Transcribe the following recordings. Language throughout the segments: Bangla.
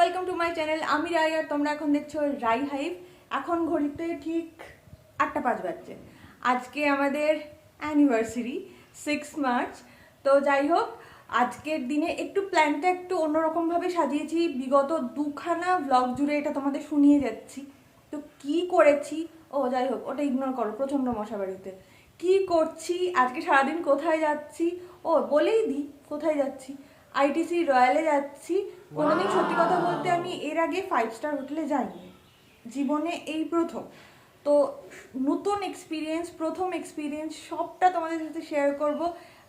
ওয়েলকাম টু মাই চ্যানেল আমি রাই আর তোমরা এখন দেখছ রাই হাইভ এখন ঘড়িতে ঠিক আটটা পাঁচ বাজছে। আজকে আমাদের অ্যানিভার্সারি সিক্স মার্চ তো যাই হোক, আজকের দিনে একটু প্ল্যানটা একটু অন্যরকমভাবে সাজিয়েছি। বিগত দুখানা ব্লগ জুড়ে এটা তোমাদের শুনিয়ে যাচ্ছি। তো কি করেছি? ও, যাই হোক, ওটা ইগনোর করো, প্রচণ্ড মশা বাড়িতে। কি করছি? আজকে সারাদিন কোথায় যাচ্ছি? ও, বলেই দিই, কোথায় যাচ্ছি? আইটিসি রয়্যালে যাচ্ছি। কোনোদিন সত্যি কথা বলতে আমি এর আগে ফাইভ স্টার হোটেলে যাইনি। জীবনে এই প্রথম। তো নতুন এক্সপিরিয়েন্স প্রথম এক্সপিরিয়েন্স সবটা তোমাদের সাথে শেয়ার করব।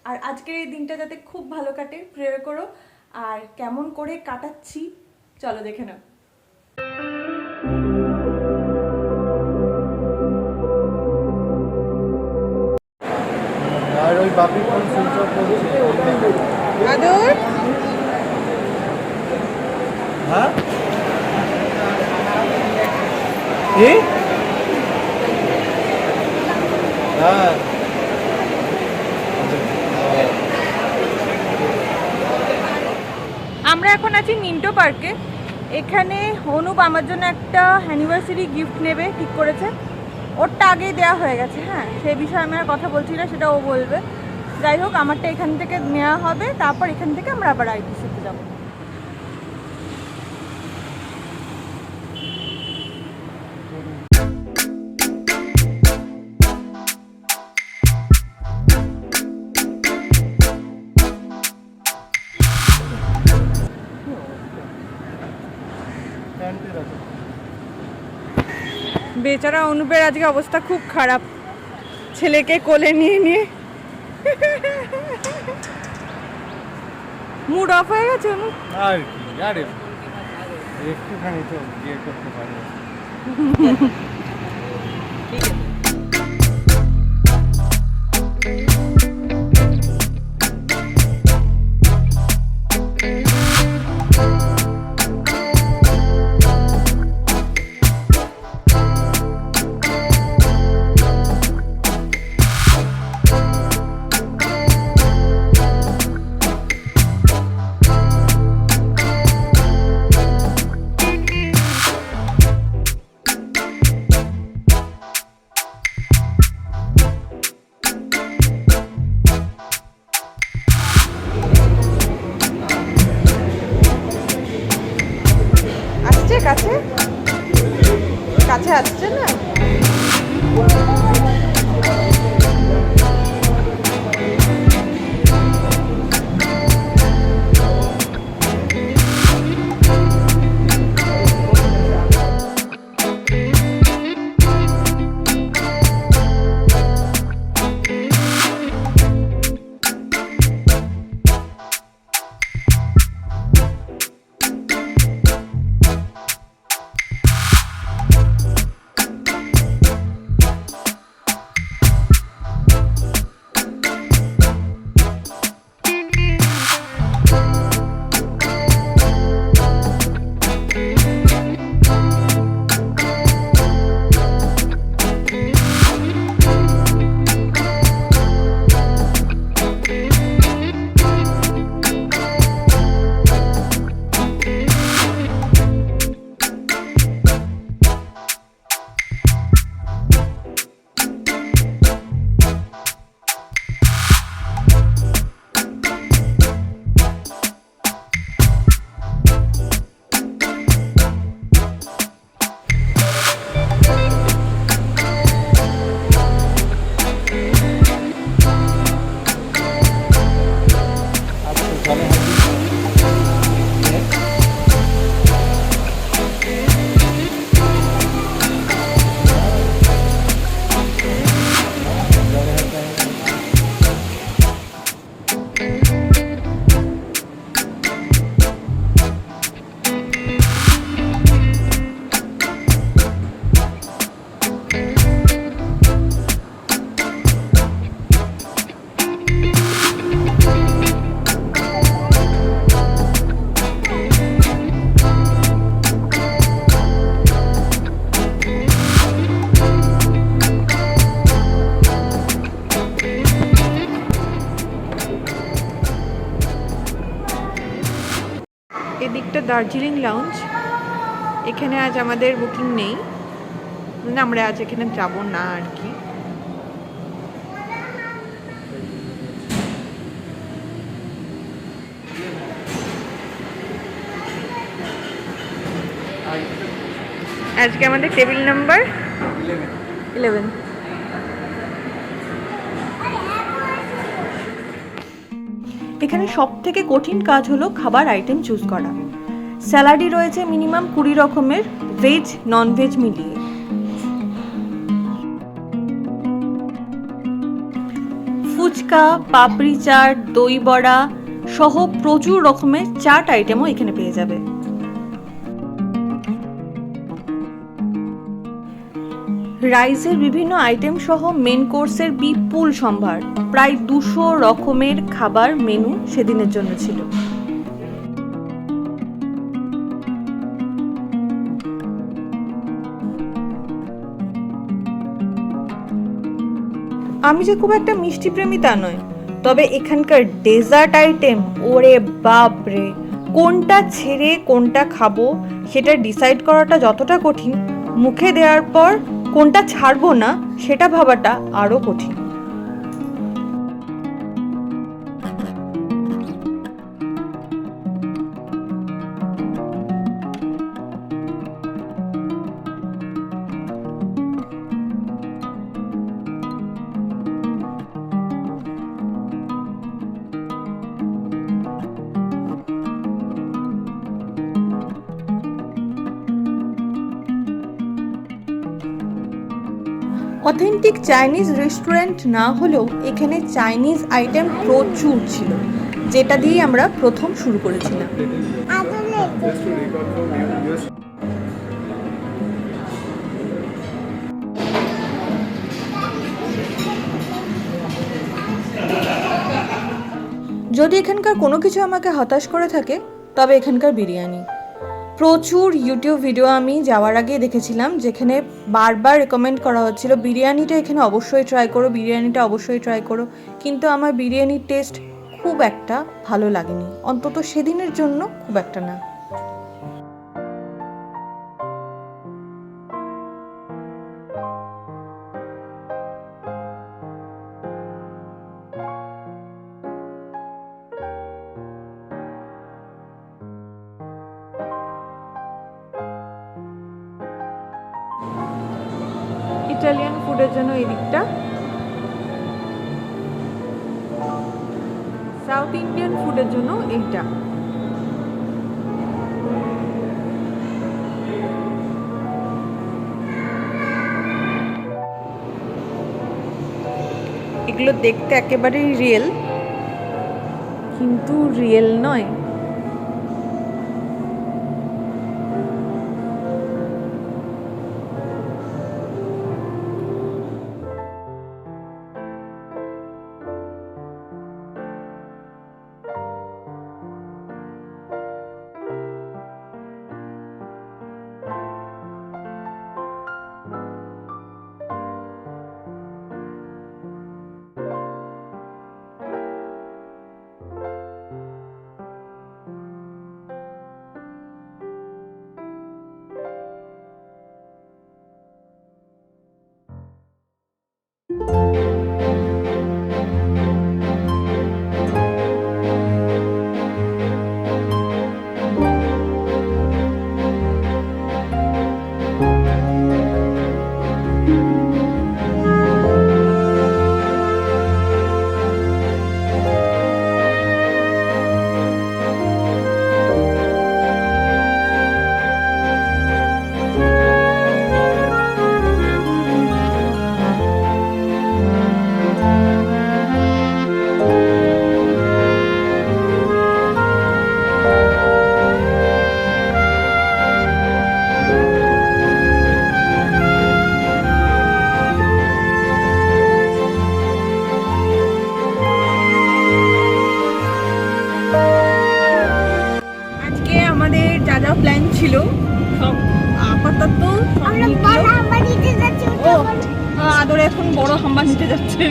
আর আজকের এই দিনটা যাতে খুব ভালো কাটে প্রেয়ার করো। আর কেমন করে কাটাচ্ছি চলো দেখে নাও। আর ওই বাপি ফোন সুইচ অফ করছে? আদর? হ্যাঁ? হ্যাঁ। আমরা এখন আছি মিন্টো পার্কে। এখানে অনুপ আমার জন্য একটা অ্যানিভার্সারি গিফট নেবে, ঠিক করেছে। ওরটা আগেই দেওয়া হয়ে গেছে হ্যাঁ। সেই বিষয়ে আমি আর কথা বলছি না সেটা ও বলবে। যাই হোক, আমারটা এখান থেকে নেওয়া হবে, তারপর এখান থেকে আমরা আবার আইটিসিতে যাব। বেচারা অনুপের আজকে অবস্থা খুব খারাপ। ছেলেকে কোলে নিয়ে নিয়ে। মুড অফ হয়ে গেছে অনুপ আর কি আরে। একটুখানি তো বিয়ে করতে পারি দার্জিলিং লাউঞ্জ এখানে আজ আমাদের বুকিং নেই। আমরা আজ এখানে যাব না আর কি। আজকে আমাদের টেবিল নাম্বার ইলেভেন এখানে সব থেকে কঠিন কাজ হলো খাবার আইটেম চুজ করা। স্যালাডই রয়েছে মিনিমাম কুড়ি রকমের ভেজ নন ভেজ মিলিয়ে। ফুচকা, পাপড়ি চাট, দই বড়া সহ প্রচুর রকমের চাট আইটেমও এখানে পেয়ে যাবে। রাইসের বিভিন্ন আইটেম সহ মেন কোর্সের বিপুল সম্ভার। প্রায় দুশো রকমের খাবার মেনু সেদিনের জন্য ছিল। আমি যে খুব একটা মিষ্টি প্রেমী তা নয়। তবে এখানকার ডেজার্ট আইটেম ওরে বাপ রে কোনটা ছেড়ে কোনটা খাব সেটা ডিসাইড করাটা যতটা কঠিন, মুখে দেওয়ার পর কোনটা ছাড়বো না সেটা ভাবাটা আরও কঠিন। অথেন্টিক চাইনিজ রেস্টুরেন্ট না হলেও এখানে চাইনিজ আইটেম প্রচুর ছিল, যেটা দিয়ে আমরা প্রথম শুরু করেছিলাম। যদি এখানকার কোনো কিছু আমাকে হতাশ করে থাকে, তবে এখানকার বিরিয়ানি। প্রচুর ইউটিউব ভিডিও আমি যাওয়ার আগে দেখেছিলাম, যেখানে বারবার রেকমেন্ড করা হচ্ছিল, বিরিয়ানিটা এখানে অবশ্যই ট্রাই করো, বিরিয়ানিটা অবশ্যই ট্রাই করো। কিন্তু আমার বিরিয়ানির টেস্ট খুব একটা ভালো লাগেনি। অন্তত সেদিনের জন্য খুব একটা না। সাউথ ইন্ডিয়ান ফুডের জন্য এইটা। এগুলো দেখতে একেবারেই রিয়েল কিন্তু রিয়েল নয়। ছিল। সব আপাতত আমরা বড় হাম্বা নিতে যাচ্ছি ও আদরে এখন বড় হাম্বা নিতে যাচ্ছে।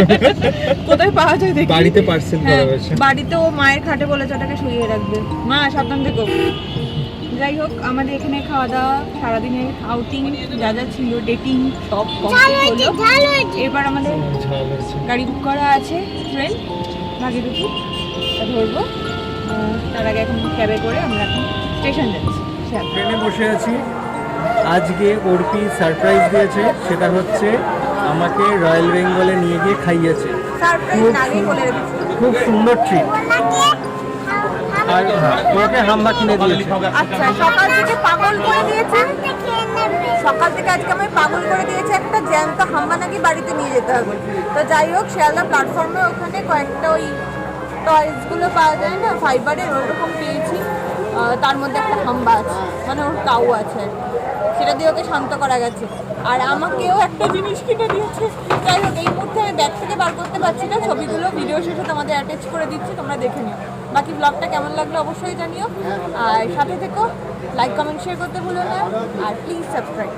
কোথায় পাওয়া যায় দেখি। বাড়িতে পার্সেল করা হ্যাঁ, হয়েছে। বাড়িতে ও মায়ের খাটে বলেছে ওটাকে শুয়ে রাখবে। মা সাবধান থেকো। যাই হোক আমাদের এখানে খাওয়া দাওয়া সারাদিনের আউটিং যা যা ছিল ডেটিং সব কমপ্লিট হলো। এবার আমাদের গাড়ি বুক করা আছে ট্রেন ভাগীরথী। তা ধরবো। তার আগে এখন ক্যাবে করে আমরা এখন স্টেশন যাচ্ছি। ট্রেনে বসে আছি। আজকে অর্পি সারপ্রাইজ দিয়েছে সেটা হচ্ছে আমাকে রয়্যাল বেঙ্গলে নিয়ে গিয়ে খাইয়েছে। সারপ্রাইজ খুব খুব সুন্দর ট্রিট আর হ্যাঁ ওকে হাম্বা কিনে দিয়েছে। আচ্ছা সকাল থেকে পাগল করে দিয়েছে? সকাল থেকে আজকে আমি পাগল করে দিয়েছে একটা জ্যান্ত হাম্বা নাকি বাড়িতে নিয়ে যেতে হবে। তো যাই হোক শিয়ালদা প্ল্যাটফর্মে ওখানে কয়েকটা ওই টয়েসগুলো পাওয়া যায় না ফাইবারের ওরকম পেয়েছি। তার মধ্যে একটা হাম্বা আছে মানে ওর কাউ আছে। সেটা দিয়ে ওকে শান্ত করা গেছে। আর আমাকেও একটা জিনিস কিনে দিয়েছে। যাই হোক, এই মুহূর্তে আমি ব্যাগ থেকে বার করতে পারছি না। ছবিগুলো ভিডিও শেষে তোমাদের অ্যাটাচ করে দিচ্ছি, তোমরা দেখে নিও। বাকি ব্লগটা কেমন লাগল অবশ্যই জানিও। আর সাথে থেকো লাইক কমেন্ট শেয়ার করতে ভুলো না। আর প্লিজ সাবস্ক্রাইব